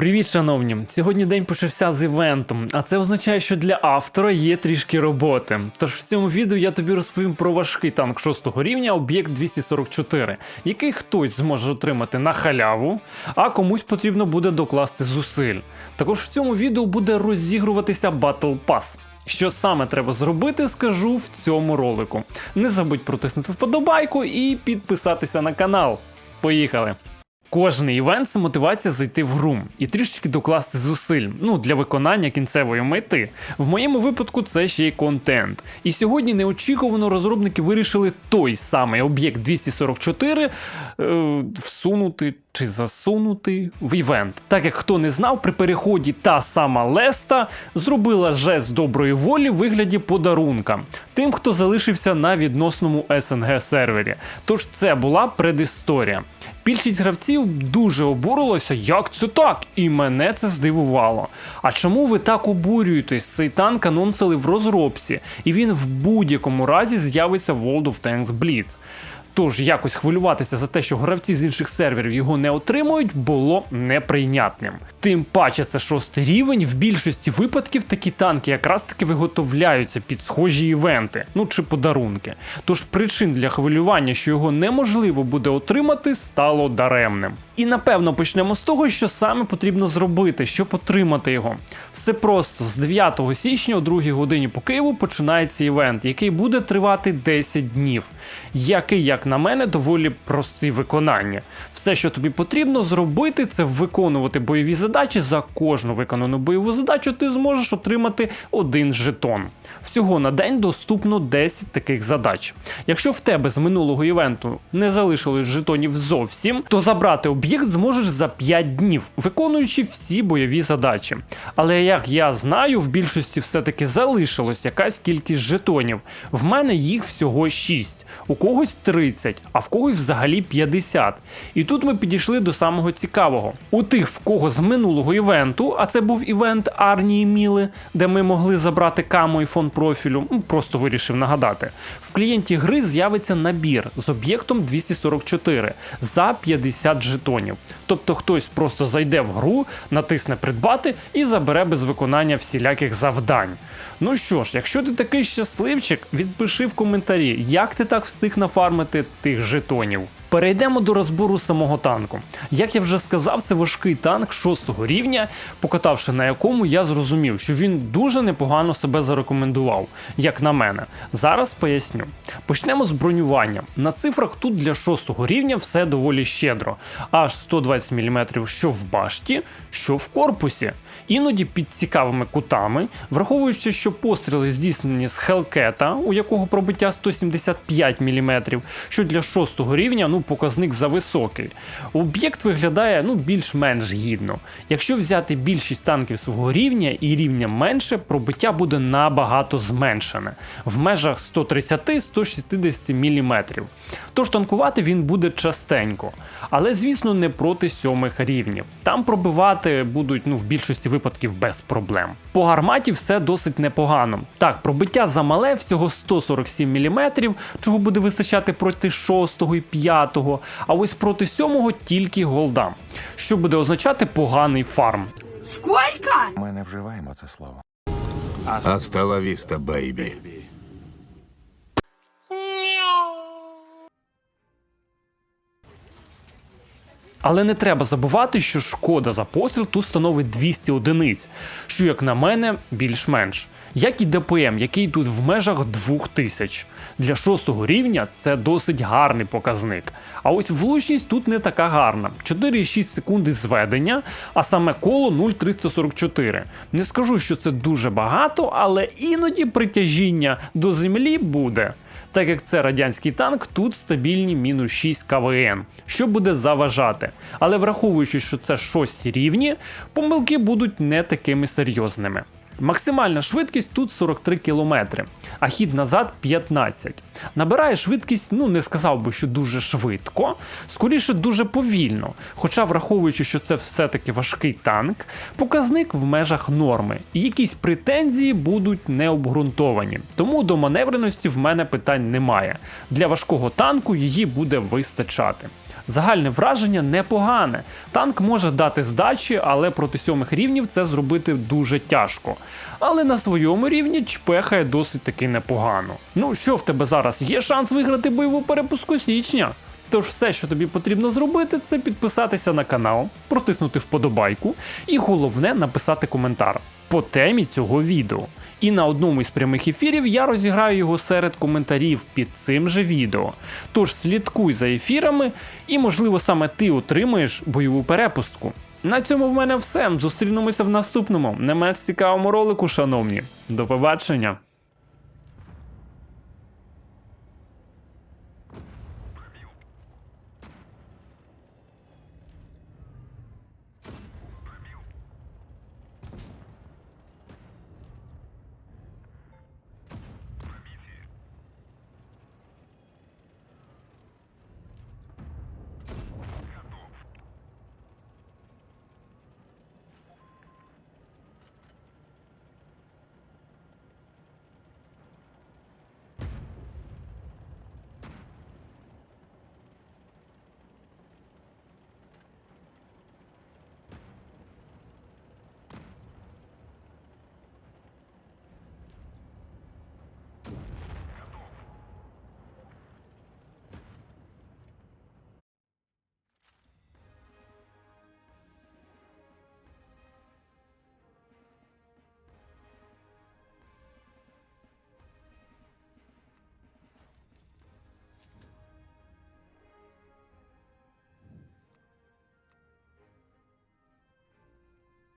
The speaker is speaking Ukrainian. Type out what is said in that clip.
Привіт, шановні! Сьогодні день почався з івентом, а це означає, що для автора є трішки роботи. Тож в цьому відео я тобі розповім про важкий танк 6 рівня об'єкт 244, який хтось зможе отримати на халяву, а комусь потрібно буде докласти зусиль. Також в цьому відео буде розігруватися Battle Pass. Що саме треба зробити, скажу в цьому ролику. Не забудь протиснути вподобайку і підписатися на канал. Поїхали! Кожний івент це мотивація зайти в гру і трішечки докласти зусиль ну, для виконання кінцевої мети. В моєму випадку це ще й контент. І сьогодні неочікувано розробники вирішили той самий об'єкт 244 е, всунути чи засунути в івент. Так як хто не знав, при переході та сама Леста зробила жест доброї волі в вигляді подарунка тим, хто залишився на відносному СНГ сервері. Тож це була предісторія. Більшість гравців дуже обурилося, як це так, і мене це здивувало. А чому ви так обурюєтесь? Цей танк анонсили в розробці, і він в будь-якому разі з'явиться в World of Tanks Blitz. Тож якось хвилюватися за те, що гравці з інших серверів його не отримують, було неприйнятним. Тим паче це шостий рівень. В більшості випадків такі танки якраз таки виготовляються під схожі івенти, ну чи подарунки. Тож причин для хвилювання, що його неможливо буде отримати, стало даремним. І напевно почнемо з того, що саме потрібно зробити, щоб отримати його. Все просто з 9 січня о 2 годині по Києву починається івент, який буде тривати 10 днів. Який, як на мене, доволі прості виконання. Все, що тобі потрібно зробити, це виконувати бойові задачі. За кожну виконану бойову задачу ти зможеш отримати один жетон. Всього на день доступно 10 таких задач. Якщо в тебе з минулого івенту не залишилось жетонів зовсім, то забрати об'єкт зможеш за 5 днів, виконуючи всі бойові задачі. Але як я знаю, в більшості все-таки залишилось якась кількість жетонів. В мене їх всього 6, у когось 30, а в когось взагалі 50. І тут ми підійшли до самого цікавого. У тих, в кого з минулого івенту, а це був івент Арнії Міли, де ми могли забрати камо і фон профілю, ну, просто вирішив нагадати. В клієнті гри з'явиться набір з об'єктом 244 за 50 жетонів. Тобто хтось просто зайде в гру, натисне придбати і забере без виконання всіляких завдань. Ну що ж, якщо ти такий щасливчик, відпиши в коментарі, як ти так встиг нафармити тих жетонів. Перейдемо до розбору самого танку. Як я вже сказав, це важкий танк 6 рівня, покатавши на якому я зрозумів, що він дуже непогано себе зарекомендував, як на мене. Зараз поясню. Почнемо з бронювання. На цифрах тут для 6 рівня все доволі щедро, аж 120 мм що в башті, що в корпусі. Іноді під цікавими кутами, враховуючи, що постріли здійснені з Хелкета, у якого пробиття 175 мм, що для 6 рівня ну, показник зависокий. Об'єкт виглядає ну, більш-менш гідно. Якщо взяти більшість танків свого рівня і рівня менше, пробиття буде набагато зменшене в межах 130-160 мм. Тож танкувати він буде частенько. Але, звісно, не проти сьомих рівнів. Там пробивати будуть ну, в більшості випадків без проблем. По гарматі все досить непогано. Так, пробиття замале всього 147 мм, чого буде вистачати проти 6 і 5, а ось проти 7 тільки голда, що буде означати поганий фарм. Сколько? Ми не вживаємо це слово. La vista, baby. Але не треба забувати, що шкода за постріл тут становить 200 одиниць, що, як на мене, більш-менш. Як і ДПМ, який тут в межах 2000. Для шостого рівня це досить гарний показник. А ось влучність тут не така гарна: 4,6 секунди зведення, а саме коло 0,344. Не скажу, що це дуже багато, але іноді притяжіння до землі буде. Так як це радянський танк, тут стабільні мінус 6 КВН, що буде заважати. Але враховуючи, що це шості рівні, помилки будуть не такими серйозними. Максимальна швидкість тут 43 км, а хід назад 15. Набирає швидкість, ну не сказав би, що дуже швидко, скоріше дуже повільно. Хоча, враховуючи, що це все-таки важкий танк, показник в межах норми, і якісь претензії будуть необґрунтовані. Тому до маневреності в мене питань немає. Для важкого танку її буде вистачати. Загальне враження непогане. Танк може дати здачі, але проти сьомих рівнів це зробити дуже тяжко. Але на своєму рівні чпехає досить таки непогано. Ну що в тебе зараз? Є шанс виграти бойову перепуску січня? Тож все, що тобі потрібно зробити, це підписатися на канал, протиснути вподобайку і головне написати коментар по темі цього відео. І на одному із прямих ефірів я розіграю його серед коментарів під цим же відео. Тож слідкуй за ефірами, і можливо саме ти отримаєш бойову перепустку. На цьому в мене все. Зустрінемося в наступному, не менш цікавому ролику, шановні. До побачення!